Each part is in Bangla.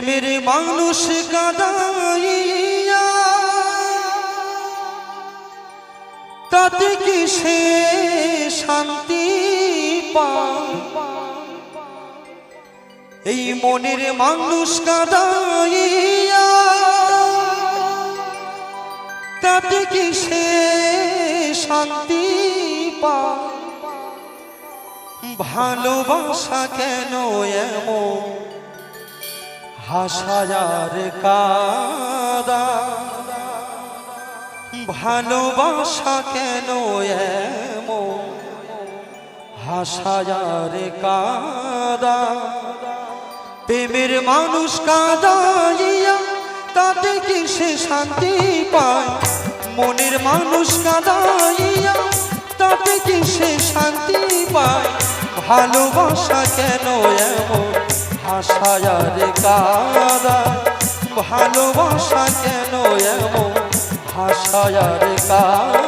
প্রেমের মানুষ কাদাইয়া, তাতে কি সে শান্তি এই মনের মানুষ কাদাইয়া, তাতে কি সে শান্তি পায়? ভালোবাসা কেন এমন হাসায়ার কাদা। ভালোবাসা কেন এমন? হাসায়ার কাদা। প্রেমের মানুষ কাদাইয়া, তাতে কি সে শান্তি পায়? মনের মানুষ কাদাইয়া, তাতে কি সে শান্তি পায়? ভালোবাসা কেন এমন? হাসায়ার কাদা ভালোবাসা কেন এমন? ভাষায় কাদা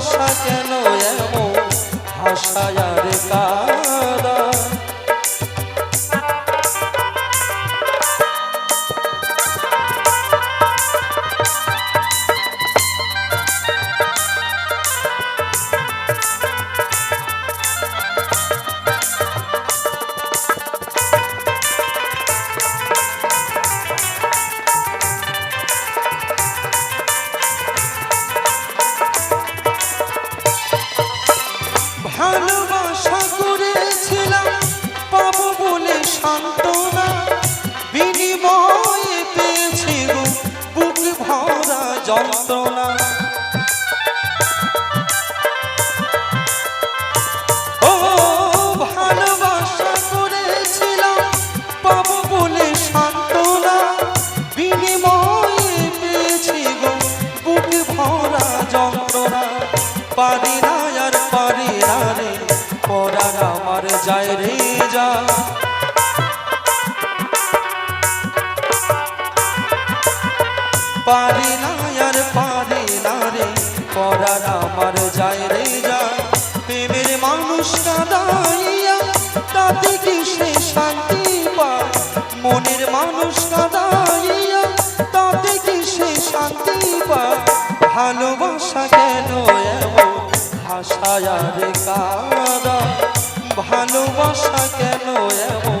ভালোবাসা কেন এমন? হাসায়ার কাদা। ভালোবাসা যায় রে যা। পারি না আর পারি না রে পরার আমার যায় রে যা। প্রেমের মানুষ কাদাইয়া তাতে কি সে শান্তি পায়? মনের মানুষ কাদাইয়া তাতে কি সে শান্তি পায়? ভালোবাসা কেন এমন হাসায়ার কাদা ভালোবাসা কেন এমন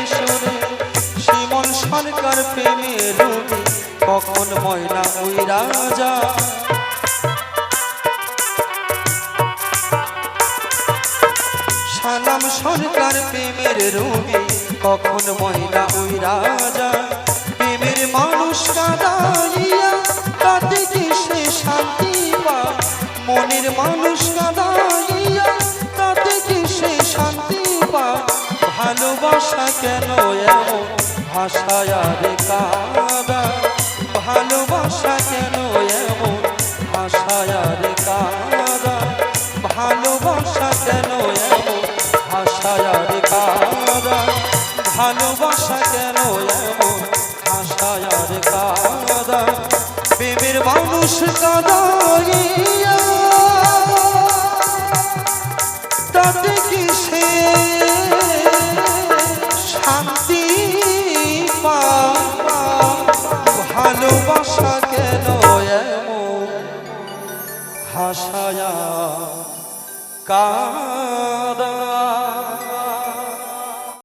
কখন ময়না ওই রাজা সালাম সরকার প্রেমের রোগে কখন মহিলা ওই রাজা প্রেমের মানুষ কাদাইয়া তাতে কি সে শান্তি পায়? মনের মানুষ কাদাইয়া ভাষায় কারা ভালোবাসা কেন এমন ভাষায় কারা ভালোবাসা কেন এমন ভাষায় কারা প্রেমের মানুষ কাদাইয়া, তাতে কি এমন হাসায়া কা